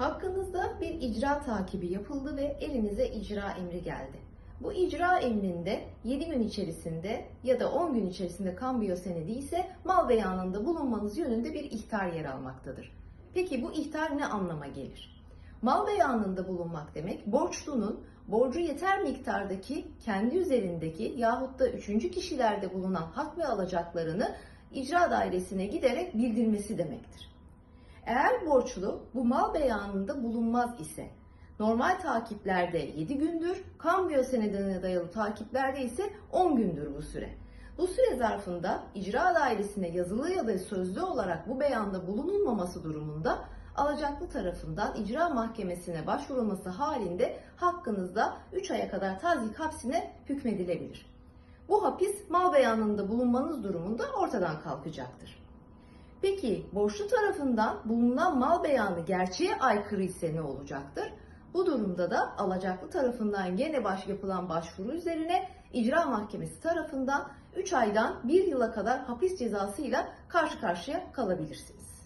Hakkınızda bir icra takibi yapıldı ve elinize icra emri geldi. Bu icra emrinde 7 gün içerisinde ya da 10 gün içerisinde kambiyo senedi ise mal beyanında bulunmanız yönünde bir ihtar yer almaktadır. Peki bu ihtar ne anlama gelir? Mal beyanında bulunmak demek borçlunun borcu yeter miktardaki kendi üzerindeki yahut da üçüncü kişilerde bulunan hak ve alacaklarını icra dairesine giderek bildirmesi demektir. Eğer borçlu bu mal beyanında bulunmaz ise normal takiplerde 7 gündür, kambiyo senedine dayalı takiplerde ise 10 gündür bu süre. Bu süre zarfında icra dairesine yazılı ya da sözlü olarak bu beyanda bulunulmaması durumunda alacaklı tarafından icra mahkemesine başvurulması halinde hakkınızda 3 aya kadar tazik hapsine hükmedilebilir. Bu hapis mal beyanında bulunmanız durumunda ortadan kalkacaktır. Peki borçlu tarafından bulunan mal beyanı gerçeğe aykırı ise ne olacaktır? Bu durumda da alacaklı tarafından gene baş yapılan başvuru üzerine icra mahkemesi tarafından 3 aydan 1 yıla kadar hapis cezasıyla karşı karşıya kalabilirsiniz.